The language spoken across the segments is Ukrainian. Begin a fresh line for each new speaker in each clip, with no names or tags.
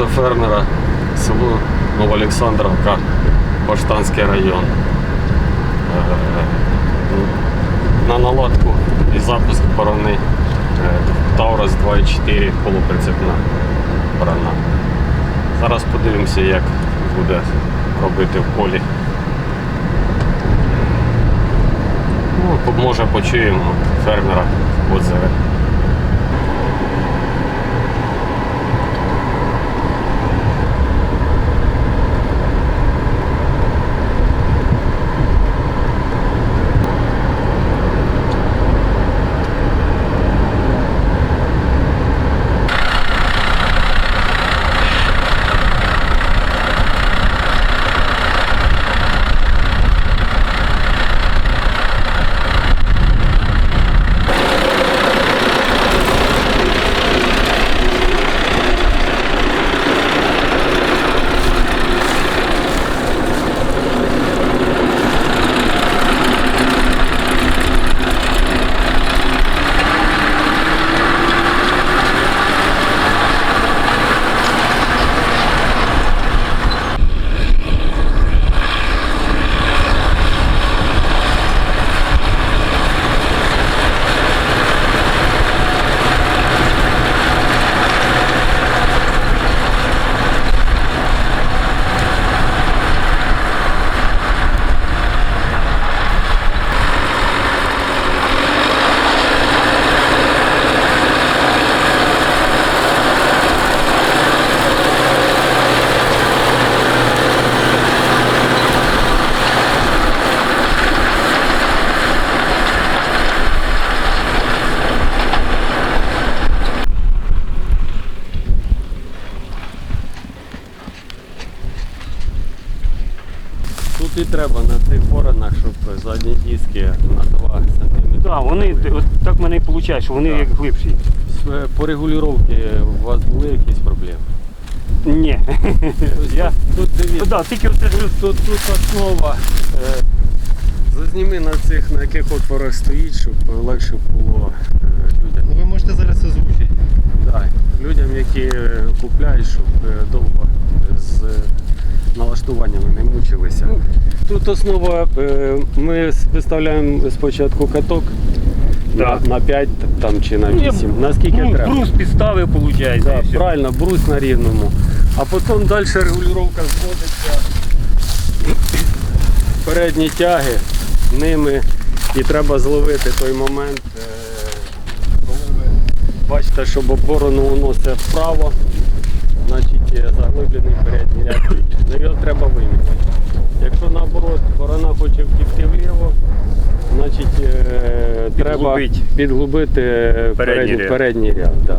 До фермера село Новоолександровка, Баштанський район. Е, На наладку і запуск борони е, Таурус 2.4 полуприцепна борона. Зараз подивимося, як буде робити в полі. Ну, може почуємо фермера отзиви. Тут треба на цих боронах, щоб задні диски на 2 см.
Так, вони от так в мене і виходить, що вони
Так.
як глибші.
По регулювання у вас були якісь проблеми?
Ні. Я,
Тут
ну,
дивіться,
да, тільки оце ж
тут, тут, тут основа. Е, Зазніми на цих, на яких отворах стоїть, щоб легше було е, людям.
Ну ви можете зараз озвучити.
Так, людям, які е, купляють, щоб е, довго з налаштуваннями не мучилися.
Ну.
Тут основа, е, ми виставляємо спочатку каток
Так.
на, на 5 там, чи на
Ну,
8, наскільки
ну,
треба.
брус підставив, виходить.
Да,
і
правильно, брус на рівному. А потім далі регулювання зводиться. Передні тяги ними і треба зловити той момент, е, коли ви бачите, щоб оборону уносить вправо, значить е, заглиблений передній ряд. Ну, Його треба виміряти. Якщо наоборот борона хоче втікти вліво, значить е, треба
Підглубить.
підглубити е,
Передній
передній,
ряд.
передній ряд. Да.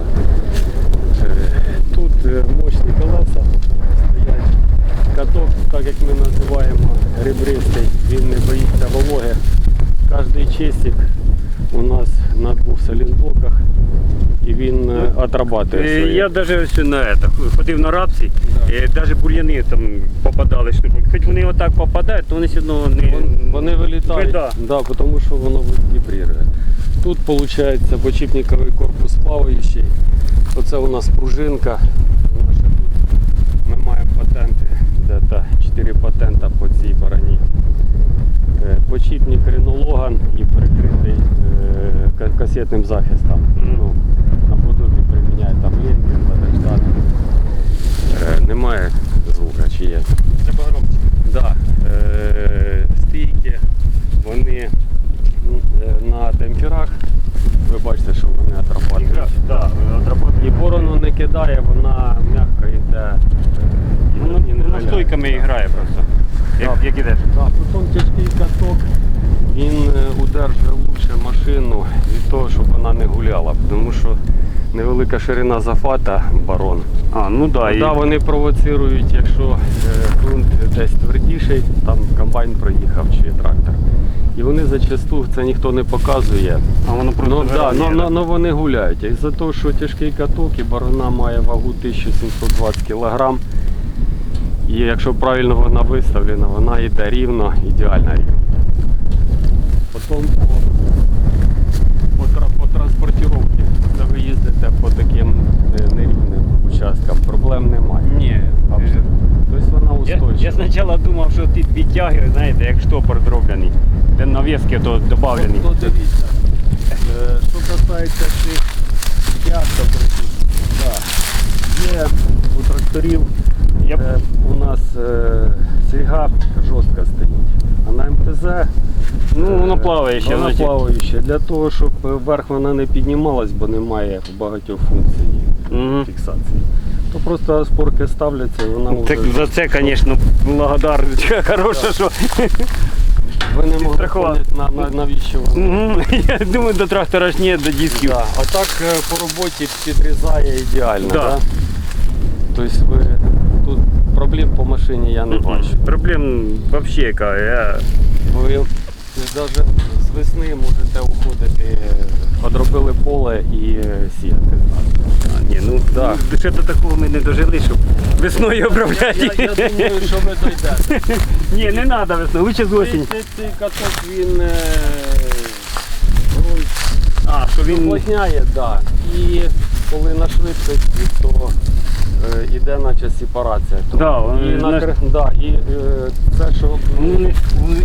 Тут мощні колеса стоять. Каток, так як ми називаємо, ребристий, він не боїться вологи. Кожний чистик у нас на двох салінблоках і він е, отрабатує
Е,
своє.
Я навіть на это, ходив на рапсі, навіть бур'яни там попадали. штуки. Хоч вони отак попадають, то вони все одно не...
Вони вилітають,
Да.
да, тому що воно вібрирує. Тут виходить почіпниковий корпус плаваючий. Оце у нас пружинка. Ми маємо патенти, де 4 патента по касетним захистом. Ну, наподобі приміняє там лінки, подождати. Е, Немає звука чи є.
Треба громче.
Да, е, стійки, вони е, на темперах. Ви бачите, що вони отрабатують.
Да,
І борону не кидає, вона м'яко йде. е, і не-
воно стойками грає просто. Як,
Да.
як ідеш.
Да, потім тяжкий каток, він е, удержує лучше машину від того, щоб вона не гуляла. Тому що невелика ширина зафата барон.
А, ну да, і...
Вони провоцирують, якщо е, ґрунт десь твердіший, там комбайн проїхав чи трактор. І вони зачасту це ніхто не показує.
а воно
Ну, да, ну, ну, ну вони гуляють. І за те, що тяжкий каток і барона має вагу 1720 кг. І якщо правильно вона виставлена, вона йде рівно, ідеально рівно потім по, по, по ви їздите по таким е, нерівним участкам. Проблем немає. Ні. Е, тобто вона устойчива.
Я, я спочатку думав, що ті дві тяги, знаєте, як штопор зроблений. Де навіски то додавлені.
Ну, дивіться. Е, що касається цих тяг, то да. є у тракторів.
Б-
е, у нас е, цейга жорстка стоїть. А на МТЗ
Ну, воно
е,
плаває ще,
Вона
значить.
плаваюча. Для того, щоб вверх вона не піднімалась, бо немає багатьох функцій
Мгм.
фіксації. То просто спорки ставляться і вона
Так
вже...
за це, звісно, благодар. Хороше, що.
Ви не могли поняти, на, на, навіщо воно.
Мгм. Я думаю, до трактора ж ні, до дисків.
Да. А так е, по роботі підрізає ідеально.
Да.
Да. Тобто ви тут проблем по машині я не бачу.
Проблем взагалі яка. Я...
Ви навіть з весни можете уходити, одробили поле і е, сіяти.
А, ні, ну,
Да.
ну, ще до такого ми не дожили, щоб весною обробляти.
Я, я думаю, що ви дойдете.
Ні, не треба весною, лучше з осінь.
цей, цей каток він е,
А, що він.
уплотняє, да. І коли на швидкості, то е, іде наче сепарація.
Да,
і,
е,
на, кр- да, і е, це, що
Ну,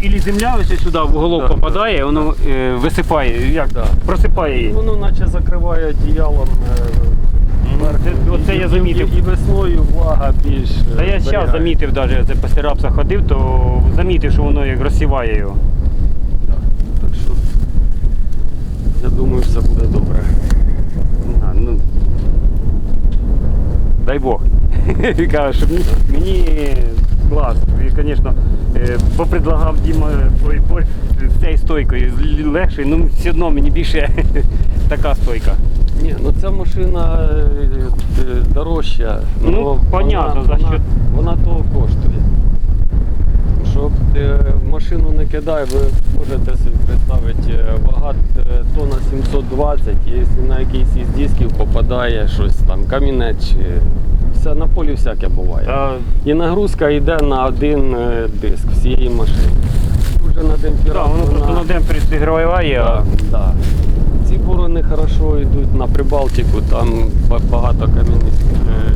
Ілі земля ось сюди в уголок
Да,
попадає, воно е, висипає, як
Да.
просипає її.
воно наче закриває одіялом. е.
Це- оце я замітив.
І, і весною влага більш. е,
Та я зараз замітив, навіть це після рапса ходив, то замітив, що воно як розсіває його.
Так що я думаю, все буде добре.
А, ну, дай Бог. Каже, щоб мені, клас. І, звісно, е, попредлагав Діма з цією стойкою з- легше, ну все одно мені більше така стойка.
Ні, ну ця машина е, е, дорожча.
Ну, понятно,
вона,
за що.
вона того коштує. Щоб машину не кидай, ви можете собі представити, вага е, тонна 720, якщо на якийсь із дисків попадає щось там, камінець, чи все, на полі всяке буває.
Та,
І нагрузка йде на один е, диск всієї машини. Вже на
да,
демпірату.
воно просто на день підігріває, а
Да, да. Ці борони хорошо йдуть на Прибалтику, там багато кам'яних е,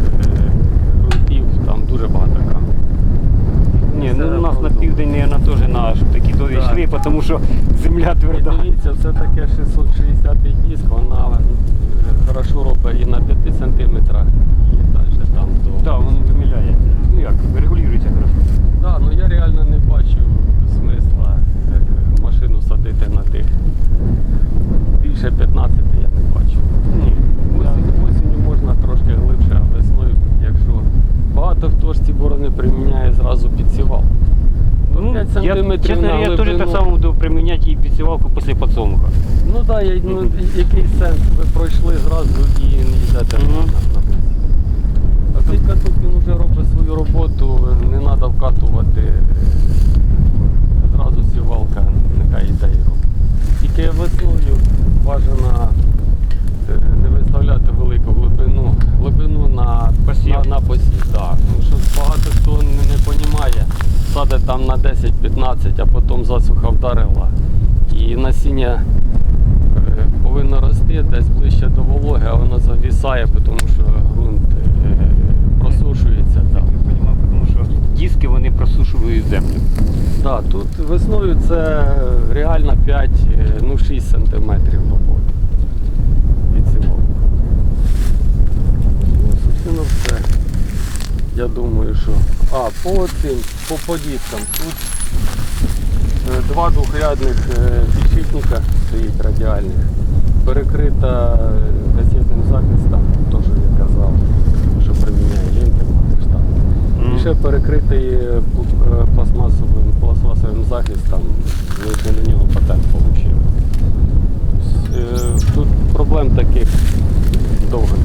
е, там дуже багато каменів.
Ні, ну у нас на південь, мабуть, теж щоб такі довгі
Да.
йшли, тому що земля
І дивіться, це таке 660 диск, вона хорошо робить і на 5 сантиметрах, там до.
Так, воно заміляє. Ну як, регулюється хорошо.
Да, ну я реально не бачу смисла машину садити на тих. Більше 15 я не бачу.
Ні.
Осінь, осінню можна трошки глибше, а весною, якщо багато хто ж ці борони приміняє зразу підсівал.
Ну,
5
я, чесно,
на
я теж так само буду приміняти її підсівалку після подсолнуха.
Ну так, я, ну,
Мгм.
який сенс? Ви пройшли зразу і не йдете
Мгм.
на, на посів. А цей каток він вже робить свою роботу, не треба вкатувати. Зразу сівалка нехай йде і робить. Тільки весною бажано е, не виставляти велику глибину, глибину на
Посів.
На, на посів. Да. Тому що багато хто не, не розуміє, садить там на 10-15, а потім засуха вдарила. І насіння е, повинно рости десь ближче до вологи, а воно завісає, тому що ґрунт е, просушується там.
Я розумію, тому що диски вони просушують землю.
Да, тут весною це реально 5, е, ну 6 сантиметрів роботи. Від цього. Ну, собственно, все. Я думаю, що. А, по цим, по подіскам. Тут е, два двохрядних е, підшипника стоїть радіальних. Перекрита е, касетним захистом, то, що я казав, що приміняє лінки штат.
Мгм.
І ще перекритий пл- пластмасовим, пластмасовим захистом, ми на нього патент отримали. Тут проблем таких довго.